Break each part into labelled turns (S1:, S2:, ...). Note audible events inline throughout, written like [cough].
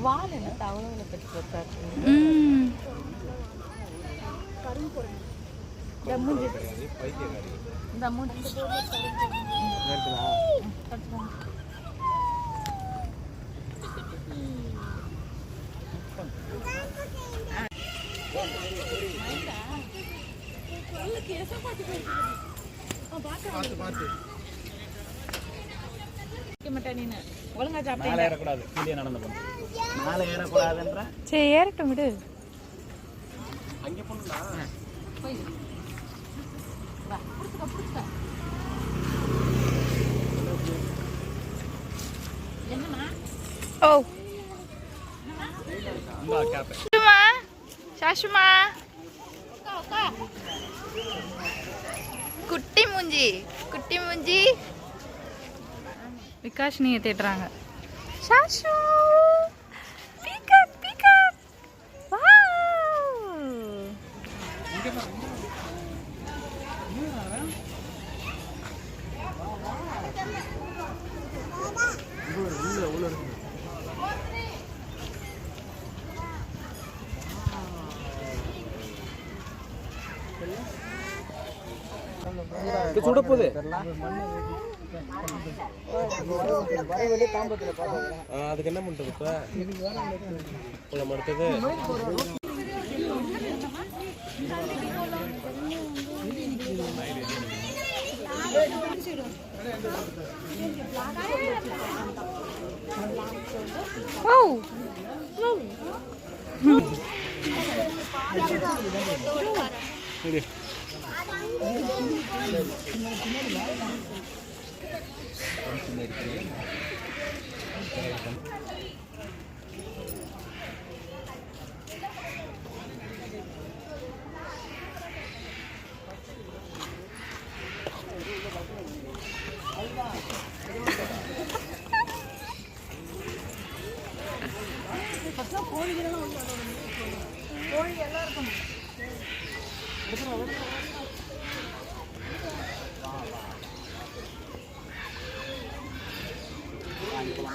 S1: வால் என்ன? தவளை பற்றி பார்த்தாரு
S2: ம்.
S1: இந்த இந்த மூஞ்சி நீனு. ஒழுங்கா
S3: மேலே
S1: சாப்பிட்டீங்க
S3: ஏறக்கூடாது. கீழே நடந்து போகணும். மேலே ஏறக்கூடாதுன்ற.
S2: சரி ஏறட்டும் விடு.
S3: அங்கே போகணும்னா
S1: போய் வா புடிச்சுக்க புடிச்சுக்க. என்னம்மா?
S2: ஓ. சாஷுமா? சாஷுமா? குட்டி மூஞ்சி குட்டி மூஞ்சி. விகாஷினியை தேடுறாங்க. சாஷு! Peacock peacock!
S3: சுட போகுது. அதுக்கு என்ன பண்ணுறது இப்போ நம்ம அடுத்தது
S2: ஓ
S3: இரு.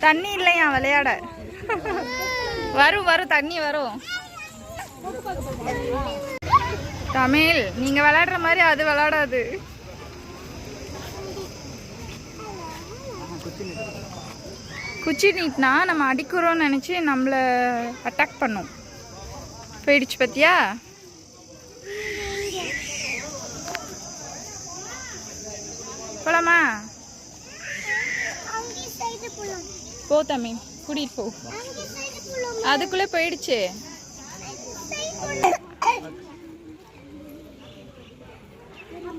S2: தண்ணி இல்லையா விளையாட வரும் வரும் தண்ணி வரும் தமிழ் நீங்க விளையாடுற மாதிரி அது விளையாடாது. குச்சி நீட்னா நம்ம அடிக்கிறோம்னு நினச்சி நம்மளை அட்டாக் பண்ணும். போயிடுச்சு பத்தியா? போலாமா? போ தமிழ் கூட்டிட்டு போ. அதுக்குள்ளே போயிடுச்சு.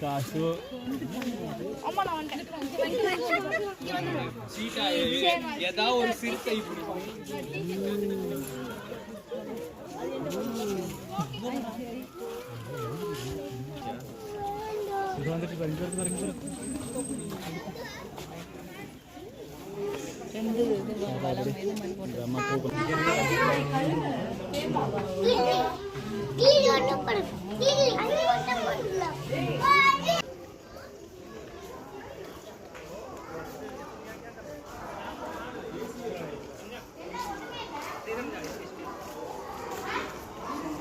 S3: காசு ஏதாவது ஒரு சிறுத்தை வந்துட்டு
S1: இது வளம் இது மாதிரி போட்டு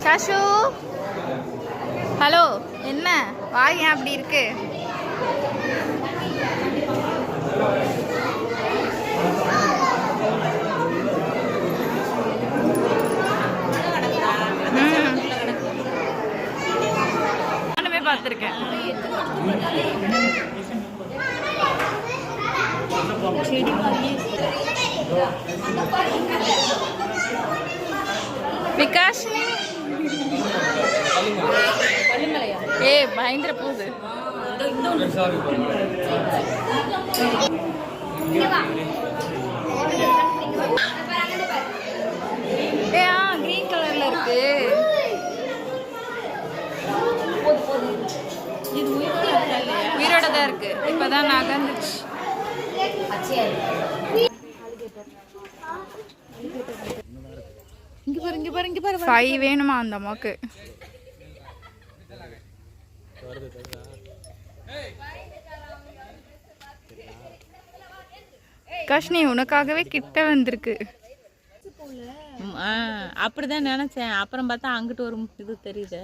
S2: காஷு ஹலோ என்ன? வாய் ஏன் அப்படி இருக்கு?
S1: பார்த்துருக்கேன்.
S2: விகாஷ்? ஏ பயங்கர போகுது தான் இருக்கு. இப்பதான் நகர்ந்துச்சு
S1: இங்க பாரு இங்க பாரு இங்க பாரு
S2: ஃபைவ் வேணுமா அந்த அம்மாக்கு? காஷ்னி உனக்காகவே கிட்ட வந்திருக்கு.
S1: அப்படிதான் நினைச்சேன். அப்புறம் பார்த்தா அங்கிட்டு ஒரு இது தெரியுது.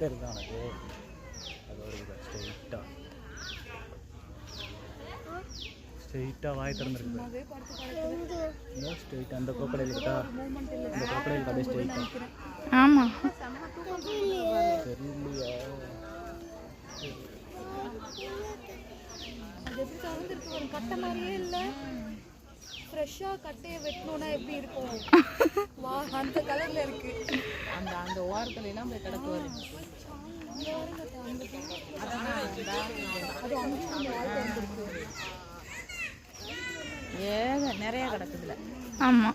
S3: தெரியுதா உனக்கு அது ஒரு ஸ்ட்ரெயிட்டாக ஸ்ட்ரெயிட்டாக வாய் திறந்துருக்கு ஸ்ட்ரெயிட்டாக அந்த கோக்கடையில் கிட்டா அந்த கோக்கடையில் அப்படியே ஸ்ட்ரெயிட்டாக
S2: ஆமா.
S3: தெரியலையா.
S4: கட்டை மாதிரியே இல்ல. ஃப்ரெஷ்ஷா கட்டையை வெட்டணும்னா எப்படி இருக்கும்? வா அந்த கலர்ல இருக்கு.
S1: அந்த அந்த ஓரத்துல எல்லாம் போய் கிடக்கு வரும் ஏக நிறைய கிடக்குதுல.
S2: ஆமா.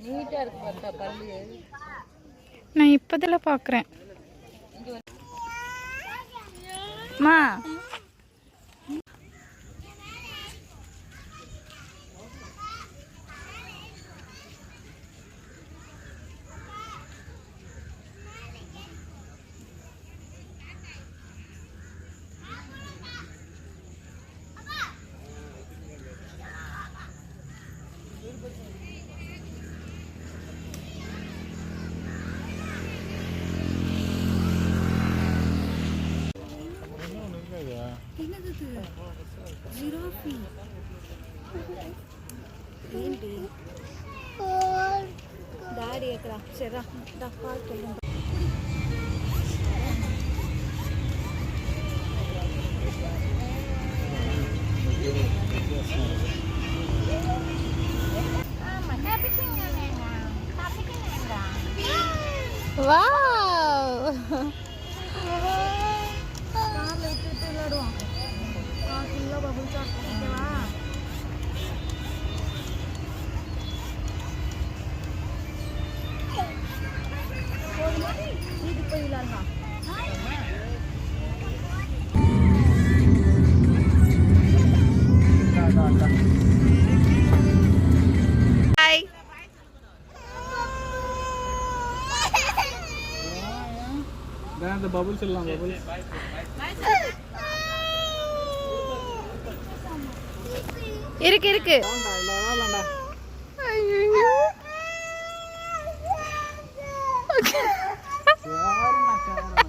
S1: நீட்டா இருக்கு பார்த்தா பல்லு.
S2: நான் இப்பதில் பார்க்குறேன் மா.
S4: జిరాఫీ. ఏంటి? డాడీ ఎక్కడ సరే పార్క్
S2: Wow!
S3: அந்த பபுள்ஸ் எல்லாம் பபுள்ஸ்
S2: இருக்கு இருக்கு. ஐயையோ. [laughs]